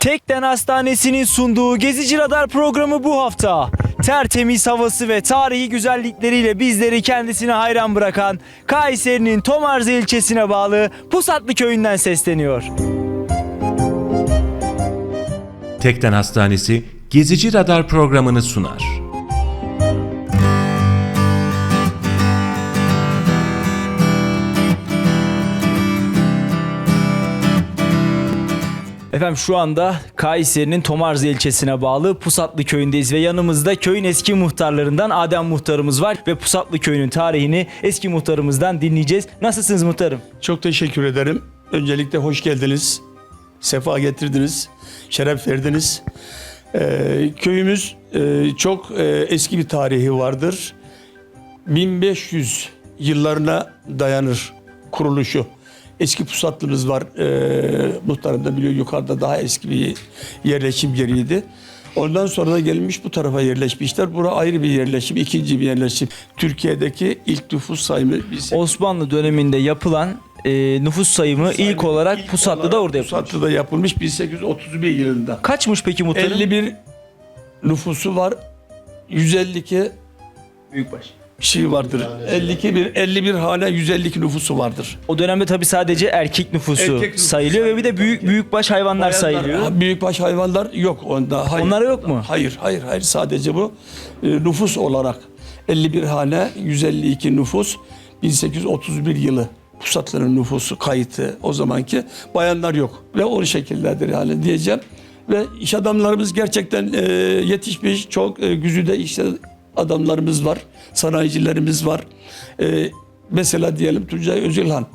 Tekden Hastanesi'nin sunduğu Gezici Radar programı bu hafta. Tertemiz havası ve tarihi güzellikleriyle bizleri kendisine hayran bırakan Kayseri'nin Tomarza ilçesine bağlı Pusatlı köyünden sesleniyor. Tekden Hastanesi Gezici Radar programını sunar. Efendim şu anda Kayseri'nin Tomarza ilçesine bağlı Pusatlı köyündeyiz ve yanımızda köyün eski muhtarlarından Adem muhtarımız var ve Pusatlı köyünün tarihini eski muhtarımızdan dinleyeceğiz. Nasılsınız muhtarım? Çok teşekkür ederim. Öncelikle hoş geldiniz. Sefa getirdiniz. Şeref verdiniz. Ee, köyümüz e, çok e, eski bir tarihi vardır. 1500 yıllarına dayanır kuruluşu. Eski pusatlımız var. Ee, muhtarım da biliyor yukarıda daha eski bir yerleşim yeriydi. Ondan sonra da gelmiş bu tarafa yerleşmişler. Bura ayrı bir yerleşim, ikinci bir yerleşim. Türkiye'deki ilk nüfus sayımı biz Osmanlı döneminde yapılan e, nüfus sayımı ilk olarak Pusatlı'da orada yapılmış. Pusatlı'da yapılmış 1831 yılında. Kaçmış peki muhtarım? 51 nüfusu var. 152 Büyükbaş. Kişi vardır. 52 bir 51 hane 152 nüfusu vardır. O dönemde tabi sadece erkek nüfusu Erkek nüfusu sayılıyor ve bir de büyük büyükbaş hayvanlar sayılıyor. Ha, Büyükbaş hayvanlar yok onda. Hayır. Onlara yok mu? Hayır, hayır, hayır. Sadece bu e, nüfus olarak 51 hane 152 nüfus 1831 yılı Pusatlı'nın nüfusu kayıtı o zamanki bayanlar yok ve o şekildedir yani diyeceğim ve iş adamlarımız gerçekten e, yetişmiş çok e, güzide işte adamlarımız var sanayicilerimiz var E, mesela diyelim Tuncay Özilhan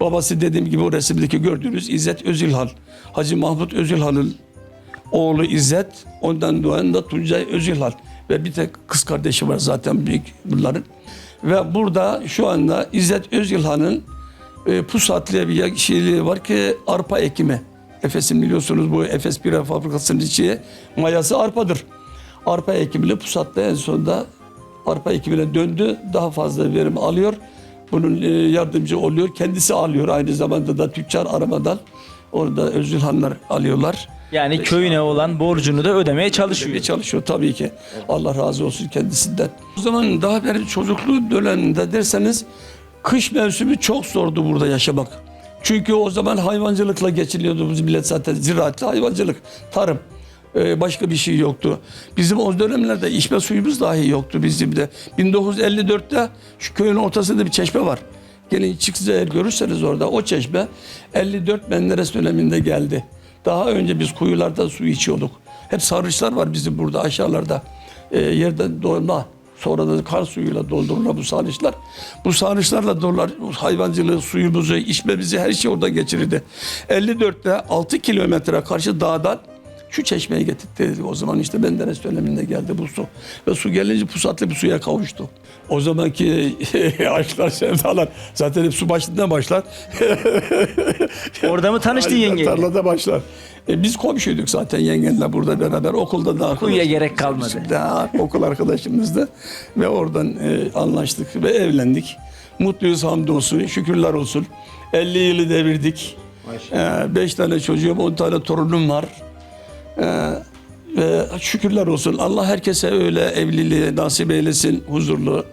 babası dediğim gibi o resimdeki gördüğünüz İzzet Özilhan Hacı Mahmut Özilhan'ın oğlu İzzet, ondan doğan da Tuncay Özilhan ve bir tek kız kardeşi var zaten büyük bunların. Ve burada şu anda İzzet Özilhan'ın e, Pusatlı'ya bir şeyliği var ki arpa ekimi. Efes'in biliyorsunuz bu Efes Bira Fabrikası'nın içi mayası arpadır. Arpa ekimiyle Pusatlı en sonunda arpa ekimine döndü. Daha fazla verim alıyor. Bunun e, yardımcı oluyor. Kendisi alıyor aynı zamanda da tüccar aramadan. Orada Özilhanlar alıyorlar. Yani köyüne olan borcunu da ödemeye çalışıyor. Ödemeye çalışıyor tabii ki. Allah razı olsun kendisinden. O zaman daha benim çocukluğu döneminde derseniz kış mevsimi çok zordu burada yaşamak. Çünkü o zaman hayvancılıkla geçiliyordu bu millet zaten ziraatli hayvancılık, tarım. Ee, başka bir şey yoktu. Bizim o dönemlerde içme suyumuz dahi yoktu bizim de. 1954'te şu köyün ortasında bir çeşme var. Gelin çıksa eğer görürseniz orada o çeşme 54 Menderes döneminde geldi. Daha önce biz kuyularda su içiyorduk. Hep sarıçlar var bizim burada aşağılarda. Ee, yerden dolma. Sonra da kar suyuyla doldurulan bu sarnıçlar. Bu sarnıçlarla dolar hayvancılığı, suyumuzu, içmemizi her şey orada geçirirdi. 54'te 6 kilometre karşı dağdan şu çeşmeye getirdi. O zaman işte Menderes döneminde geldi bu su. Ve su gelince pusatlı bir suya kavuştu. O zamanki aşklar, sevdalar zaten hep su başından başlar. Orada mı tanıştın yengeyle? Tarlada başlar. E, biz komşuyduk zaten yengenle burada beraber. Okulda da arkadaş- gerek kalmadı. Daha okul arkadaşımızdı. Ve oradan e, anlaştık ve evlendik. Mutluyuz hamdolsun, şükürler olsun. 50 yılı devirdik. 5 tane çocuğum, 10 tane torunum var. E, ve şükürler olsun. Allah herkese öyle evliliği nasip eylesin, huzurlu.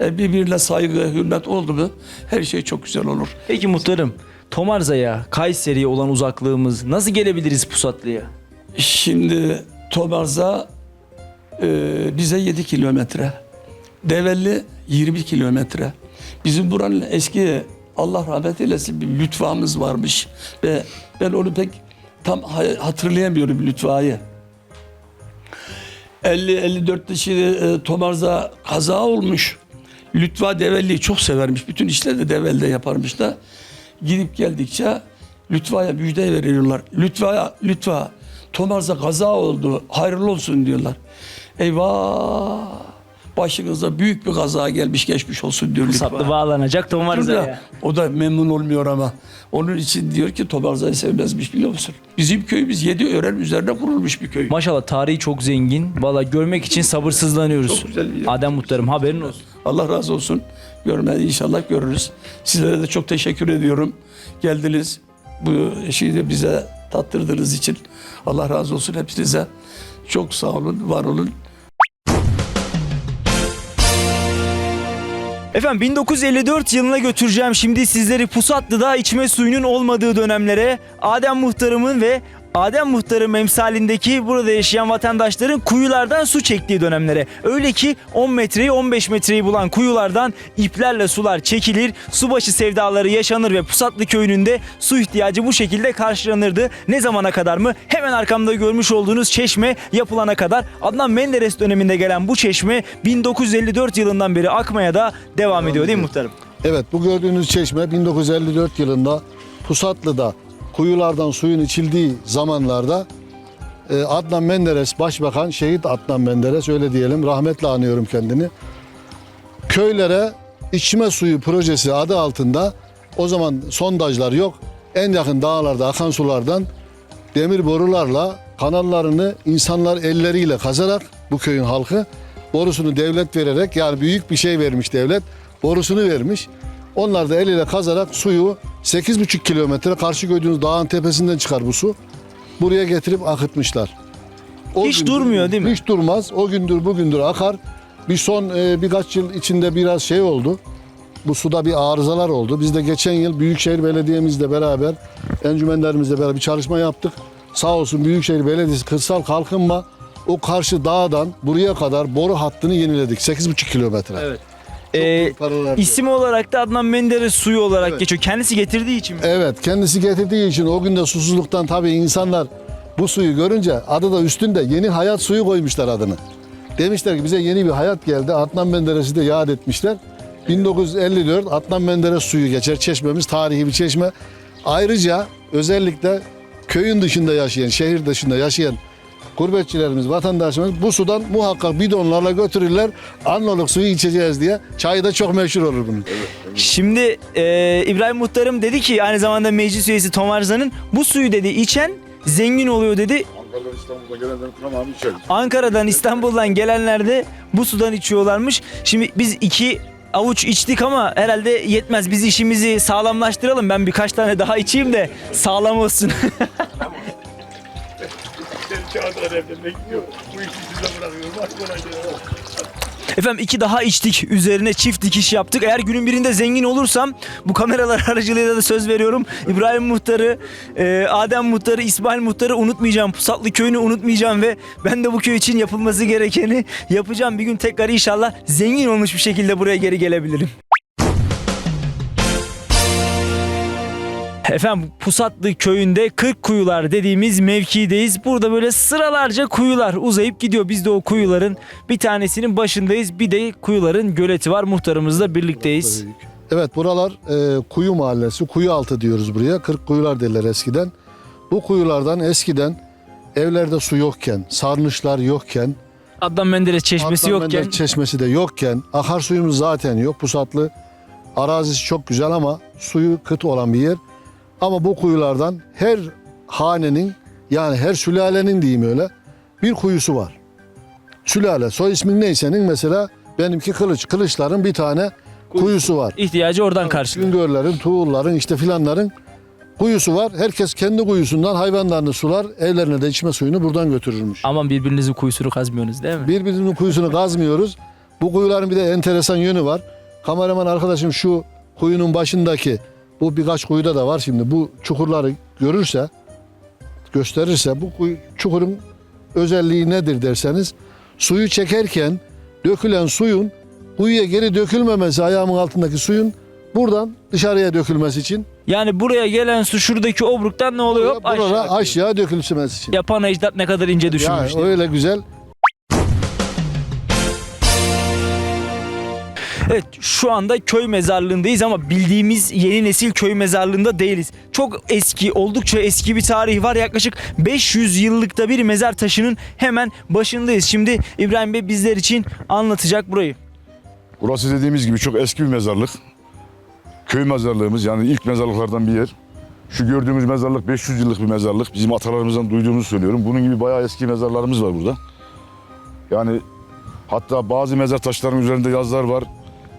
E, birbirine saygı, hürmet oldu mu her şey çok güzel olur. Peki muhtarım Tomarza'ya, Kayseri'ye olan uzaklığımız nasıl gelebiliriz Pusatlı'ya? Şimdi Tomarza e, bize 7 kilometre. Develli 20 kilometre. Bizim buranın eski Allah rahmet eylesin bir lütfamız varmış. Ve ben onu pek tam hatırlayamıyorum lütfayı. 50-54'te şimdi e, Tomarza kaza olmuş. Lütfa Develli'yi çok severmiş. Bütün işleri de Devel'de yaparmış da. Gidip geldikçe Lütfa'ya müjde veriyorlar. Lütfa, Lütfa Tomarza kaza oldu. Hayırlı olsun diyorlar. Eyvah! Başınıza büyük bir kaza gelmiş geçmiş olsun diyor. Pusatlı bağlanacak Tomarza'ya. O da memnun olmuyor ama. Onun için diyor ki Tomarza'yı sevmezmiş biliyor musun? Bizim köyümüz yedi öğren üzerine kurulmuş bir köy. Maşallah tarihi çok zengin. Valla görmek için sabırsızlanıyoruz. Çok güzel bir yer. Adem muhtarım haberin olsun. Allah razı olsun. Görmedi inşallah görürüz. Sizlere de çok teşekkür ediyorum. Geldiniz. Bu şeyi de bize tattırdığınız için Allah razı olsun hepinize. Çok sağ olun, var olun. Efendim 1954 yılına götüreceğim. Şimdi sizleri Pusatlı'da içme suyunun olmadığı dönemlere Adem Muhtarımın ve Adem Muhtarım emsalindeki burada yaşayan vatandaşların kuyulardan su çektiği dönemlere. Öyle ki 10 metreyi 15 metreyi bulan kuyulardan iplerle sular çekilir, subaşı sevdaları yaşanır ve Pusatlı köyünün de su ihtiyacı bu şekilde karşılanırdı. Ne zamana kadar mı? Hemen arkamda görmüş olduğunuz çeşme yapılana kadar Adnan Menderes döneminde gelen bu çeşme 1954 yılından beri akmaya da devam ediyor değil mi muhtarım? Evet bu gördüğünüz çeşme 1954 yılında Pusatlı'da kuyulardan suyun içildiği zamanlarda e, Adnan Menderes Başbakan şehit Adnan Menderes öyle diyelim rahmetle anıyorum kendini. Köylere içme suyu projesi adı altında o zaman sondajlar yok. En yakın dağlarda akan sulardan demir borularla kanallarını insanlar elleriyle kazarak bu köyün halkı borusunu devlet vererek yani büyük bir şey vermiş devlet borusunu vermiş. Onlar da eliyle kazarak suyu 8,5 kilometre karşı gördüğünüz dağın tepesinden çıkar bu su. Buraya getirip akıtmışlar. O Hiç durmuyor değil mi? Hiç durmaz. O gündür bugündür akar. Bir son e, birkaç yıl içinde biraz şey oldu. Bu suda bir arızalar oldu. Biz de geçen yıl Büyükşehir Belediye'mizle beraber, encümenlerimizle beraber bir çalışma yaptık. Sağ olsun Büyükşehir Belediyesi kırsal kalkınma o karşı dağdan buraya kadar boru hattını yeniledik. 8,5 kilometre. Evet. Ee, paralar. isim olarak da Adnan Menderes suyu olarak Evet. geçiyor. Kendisi getirdiği için mi? Evet kendisi getirdiği için o günde susuzluktan tabii insanlar bu suyu görünce adı da üstünde yeni hayat suyu koymuşlar adını. Demişler ki bize yeni bir hayat geldi. Adnan Menderes'i de yad etmişler. 1954 Adnan Menderes suyu geçer. Çeşmemiz tarihi bir çeşme. Ayrıca özellikle köyün dışında yaşayan, şehir dışında yaşayan gurbetçilerimiz, vatandaşlarımız bu sudan muhakkak bidonlarla götürürler. Anloluk suyu içeceğiz diye. Çayı da çok meşhur olur bunun. Şimdi e, İbrahim Muhtarım dedi ki aynı zamanda meclis üyesi Tom Arzan'ın bu suyu dedi içen zengin oluyor dedi. Ankara'dan İstanbul'a gelenlerin tamamı içer. Ankara'dan İstanbul'dan gelenler de bu sudan içiyorlarmış. Şimdi biz iki avuç içtik ama herhalde yetmez. Biz işimizi sağlamlaştıralım. Ben birkaç tane daha içeyim de sağlam olsun. Çağatay evde bekliyor. Bu işi size bırakıyorum. Hadi kolay. Efendim iki daha içtik. Üzerine çift dikiş yaptık. Eğer günün birinde zengin olursam bu kameralar aracılığıyla da söz veriyorum. İbrahim Muhtar'ı, e, Adem Muhtar'ı, İsmail Muhtar'ı unutmayacağım. Pusatlı köyünü unutmayacağım ve ben de bu köy için yapılması gerekeni yapacağım. Bir gün tekrar inşallah zengin olmuş bir şekilde buraya geri gelebilirim. Efendim Pusatlı köyünde 40 kuyular dediğimiz mevkideyiz. Burada böyle sıralarca kuyular uzayıp gidiyor. Biz de o kuyuların bir tanesinin başındayız. Bir de kuyuların göleti var. Muhtarımızla birlikteyiz. Evet buralar e, kuyu mahallesi, kuyu altı diyoruz buraya. 40 kuyular derler eskiden. Bu kuyulardan eskiden evlerde su yokken, sarnıçlar yokken, Adnan Menderes çeşmesi Adnan yokken Menderes çeşmesi de yokken, akarsuyumuz zaten yok. Pusatlı arazisi çok güzel ama suyu kıt olan bir yer. Ama bu kuyulardan her hanenin yani her sülalenin diyeyim öyle bir kuyusu var. Sülale soy ismin neysenin mesela benimki kılıç. Kılıçların bir tane kuyusu var. ihtiyacı oradan karşılıyor. Güngörlerin, tuğulların işte filanların kuyusu var. Herkes kendi kuyusundan hayvanlarını sular, evlerine de içme suyunu buradan götürürmüş. Aman birbirinizin kuyusunu kazmıyorsunuz değil mi? Birbirimizin kuyusunu kazmıyoruz. Bu kuyuların bir de enteresan yönü var. Kameraman arkadaşım şu kuyunun başındaki bu birkaç kuyuda da var şimdi. Bu çukurları görürse, gösterirse bu kuyu, çukurun özelliği nedir derseniz suyu çekerken dökülen suyun kuyuya geri dökülmemesi ayağımın altındaki suyun buradan dışarıya dökülmesi için Yani buraya gelen su şuradaki obruktan ne oluyor? Hop burada aşağı. aşağı dökülmesi için. Yapan ecdat ne kadar ince düşünmüş. Yani öyle güzel. Evet şu anda köy mezarlığındayız ama bildiğimiz yeni nesil köy mezarlığında değiliz. Çok eski, oldukça eski bir tarihi var. Yaklaşık 500 yıllıkta bir mezar taşının hemen başındayız. Şimdi İbrahim Bey bizler için anlatacak burayı. Burası dediğimiz gibi çok eski bir mezarlık. Köy mezarlığımız yani ilk mezarlıklardan bir yer. Şu gördüğümüz mezarlık 500 yıllık bir mezarlık. Bizim atalarımızdan duyduğumuzu söylüyorum. Bunun gibi bayağı eski mezarlarımız var burada. Yani hatta bazı mezar taşlarının üzerinde yazılar var.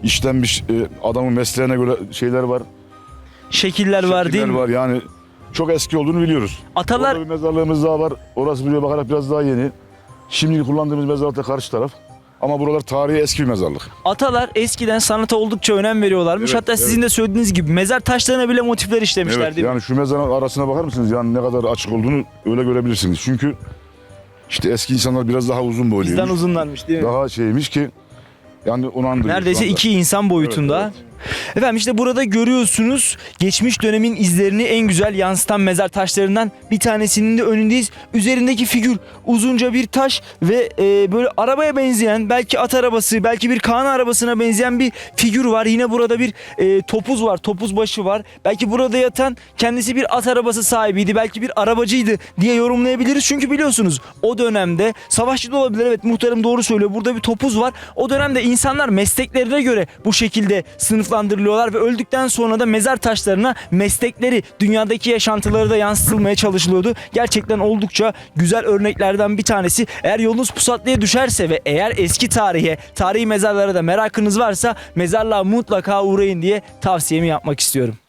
İşlenmiş e, adamın mesleğine göre şeyler var. Şekiller var değil şekiller mi? var. Yani çok eski olduğunu biliyoruz. Atalar Orada bir mezarlığımız daha var. Orası buraya bakarak biraz daha yeni. Şimdi kullandığımız mezarlık da karşı taraf. Ama buralar tarihi eski bir mezarlık. atalar eskiden sanata oldukça önem veriyorlarmış. Evet, Hatta sizin de söylediğiniz gibi mezar taşlarına bile motifler işlemişler Evet, değil mi? yani şu mezarın arasına bakar mısınız? Yani ne kadar açık olduğunu öyle görebilirsiniz. Çünkü işte eski insanlar biraz daha uzun boyluymuş. Bizden uzunlarmış değil mi? Daha şeymiş ki yani onu andırıyor Neredeyse şu anda. iki insan boyutunda. Evet, Efendim işte burada görüyorsunuz geçmiş dönemin izlerini en güzel yansıtan mezar taşlarından bir tanesinin de önündeyiz. Üzerindeki figür uzunca bir taş ve e, böyle arabaya benzeyen belki at arabası belki bir Kaan arabasına benzeyen bir figür var. Yine burada bir e, topuz var topuz başı var. Belki burada yatan kendisi bir at arabası sahibiydi belki bir arabacıydı diye yorumlayabiliriz. Çünkü biliyorsunuz o dönemde savaşçı da olabilir evet muhtarım doğru söylüyor. Burada bir topuz var. O dönemde insanlar mesleklerine göre bu şekilde sınıflandırılıyorlar ve öldükten sonra da mezar taşlarına meslekleri, dünyadaki yaşantıları da yansıtılmaya çalışılıyordu. Gerçekten oldukça güzel örneklerden bir tanesi. Eğer yolunuz Pusatlı'ya düşerse ve eğer eski tarihe, tarihi mezarlara da merakınız varsa mezarlığa mutlaka uğrayın diye tavsiyemi yapmak istiyorum.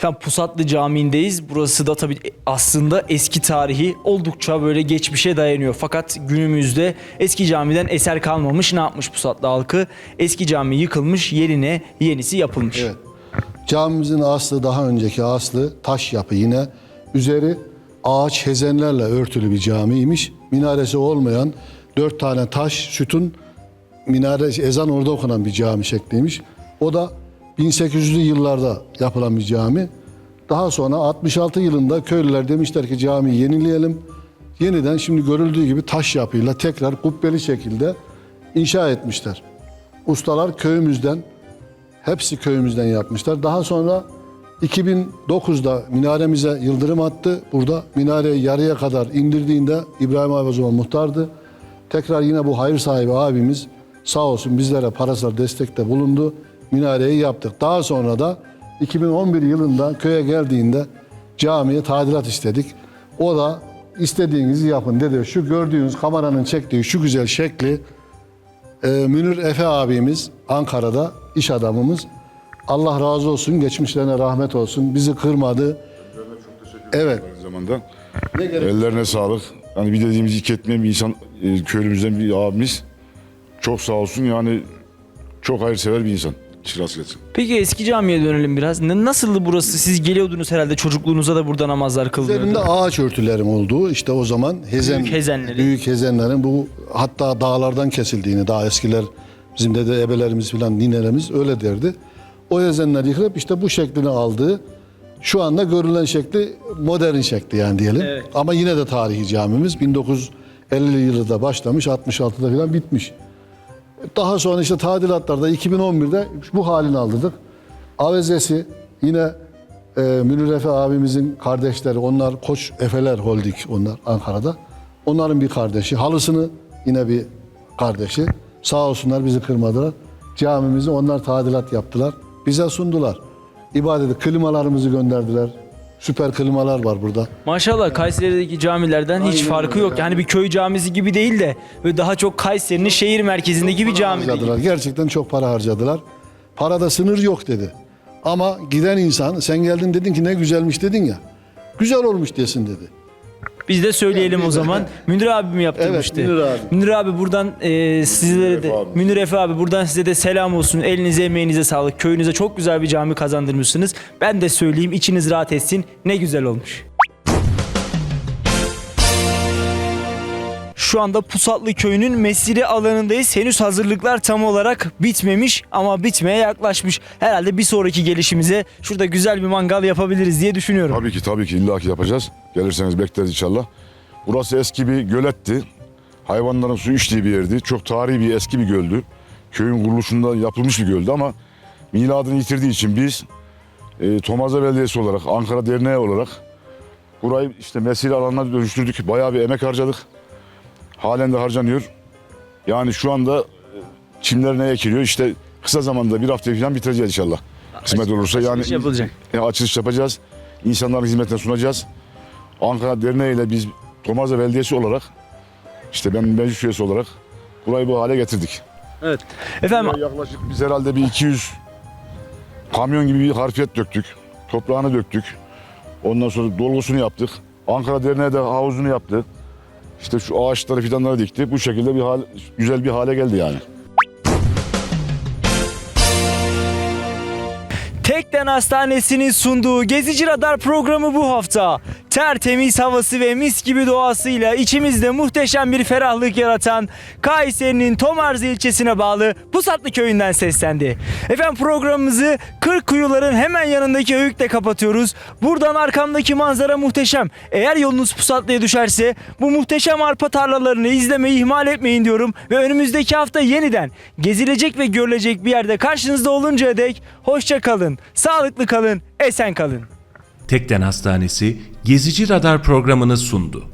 Efendim Pusatlı Camii'ndeyiz. Burası da tabii aslında eski tarihi oldukça böyle geçmişe dayanıyor. Fakat günümüzde eski camiden eser kalmamış. Ne yapmış Pusatlı halkı? Eski cami yıkılmış, yerine yenisi yapılmış. Evet. Camimizin aslı daha önceki aslı taş yapı yine. Üzeri ağaç hezenlerle örtülü bir camiymiş. Minaresi olmayan dört tane taş sütun minare ezan orada okunan bir cami şekliymiş. O da 1800'lü yıllarda yapılan bir cami. Daha sonra 66 yılında köylüler demişler ki camiyi yenileyelim. Yeniden şimdi görüldüğü gibi taş yapıyla tekrar kubbeli şekilde inşa etmişler. Ustalar köyümüzden Hepsi köyümüzden yapmışlar. Daha sonra 2009'da minaremize yıldırım attı. Burada minareyi yarıya kadar indirdiğinde İbrahim abi o zaman muhtardı. Tekrar yine bu hayır sahibi abimiz sağ olsun bizlere parasal destekte bulundu. Minareyi yaptık. Daha sonra da 2011 yılında köye geldiğinde camiye tadilat istedik. O da istediğinizi yapın dedi. Şu gördüğünüz kameranın çektiği şu güzel şekli ee, Münir Efe abimiz Ankara'da iş adamımız. Allah razı olsun, geçmişlerine rahmet olsun. Bizi kırmadı. Evet. Aynı zamanda ellerine sağlık. Hani bir dediğimiz iki etmeyen bir insan e, köylümüzden bir abimiz. Çok sağ olsun yani çok hayırsever bir insan. Şiraz gelsin. Peki eski camiye dönelim biraz. Ne- Nasıldı burası? Siz geliyordunuz herhalde çocukluğunuza da burada namazlar. Üzerinde ağaç örtülerim olduğu işte o zaman hezen, Büyük hezenleri. büyük hezenlerin bu hatta dağlardan kesildiğini daha eskiler bizim dede ebelerimiz filan ninelerimiz öyle derdi. O hezenler yıkılıp işte bu şeklini aldığı şu anda görülen şekli modern şekli yani diyelim. Evet. Ama yine de tarihi camimiz 1950'li yılda başlamış 66'da filan bitmiş. Daha sonra işte tadilatlarda 2011'de bu halini aldırdık. Avezesi yine e, Münir Efe abimizin kardeşleri onlar Koç Efeler Holding onlar Ankara'da. Onların bir kardeşi. Halısını yine bir kardeşi. Sağ olsunlar bizi kırmadılar. Camimizi onlar tadilat yaptılar. Bize sundular. İbadeti klimalarımızı gönderdiler. Süper klimalar var burada. Maşallah Kayseri'deki camilerden hiç Aynen farkı öyle yok. Yani bir köy camisi gibi değil de böyle daha çok Kayseri'nin şehir merkezindeki bir cami harcadılar. Gerçekten çok para harcadılar. Parada sınır yok dedi. Ama giden insan sen geldin dedin ki ne güzelmiş dedin ya. Güzel olmuş desin dedi. Biz de söyleyelim o zaman. Münir abi mi yaptırmıştı? Evet, Münir abi. Münir abi buradan e, sizlere de abi. Münir Efe abi buradan size de selam olsun. Elinize emeğinize sağlık. Köyünüze çok güzel bir cami kazandırmışsınız. Ben de söyleyeyim içiniz rahat etsin. Ne güzel olmuş. Şu anda Pusatlı Köyü'nün mesire alanındayız. Henüz hazırlıklar tam olarak bitmemiş ama bitmeye yaklaşmış. Herhalde bir sonraki gelişimize şurada güzel bir mangal yapabiliriz diye düşünüyorum. Tabii ki tabii ki illaki yapacağız. Gelirseniz bekleriz inşallah. Burası eski bir göletti. Hayvanların su içtiği bir yerdi. Çok tarihi bir eski bir göldü. Köyün kuruluşunda yapılmış bir göldü ama miladını yitirdiği için biz e, Tomaza Belediyesi olarak, Ankara Derneği olarak burayı işte mesire alanına dönüştürdük. Bayağı bir emek harcadık. Halen de harcanıyor. Yani şu anda e, çimler ne ekiliyor? İşte kısa zamanda bir hafta falan bitireceğiz inşallah. Kısmet olursa yani Açılış yapılacak. e, açılış yapacağız. İnsanların hizmetine sunacağız. Ankara Derneği ile biz Tomarza Belediyesi olarak işte ben meclis üyesi olarak burayı bu hale getirdik. Evet. Efendim Buraya yaklaşık biz herhalde bir 200 Kamyon gibi bir harfiyet döktük. Toprağını döktük. Ondan sonra dolgusunu yaptık. Ankara Derneği de havuzunu yaptı. İşte şu ağaçları fidanları dikti. Bu şekilde bir hal, güzel bir hale geldi yani. Tekden Hastanesi'nin sunduğu Gezici Radar programı bu hafta. Tertemiz havası ve mis gibi doğasıyla içimizde muhteşem bir ferahlık yaratan Kayseri'nin Tomarz ilçesine bağlı Pusatlı köyünden seslendi. Efendim programımızı Kırkkuyuların hemen yanındaki Öğük'te kapatıyoruz. Buradan arkamdaki manzara muhteşem. Eğer yolunuz Pusatlı'ya düşerse bu muhteşem arpa tarlalarını izlemeyi ihmal etmeyin diyorum. Ve önümüzdeki hafta yeniden gezilecek ve görülecek bir yerde karşınızda oluncaya dek hoşça kalın, sağlıklı kalın, esen kalın. Tekden Hastanesi Gezici Radar programını sundu.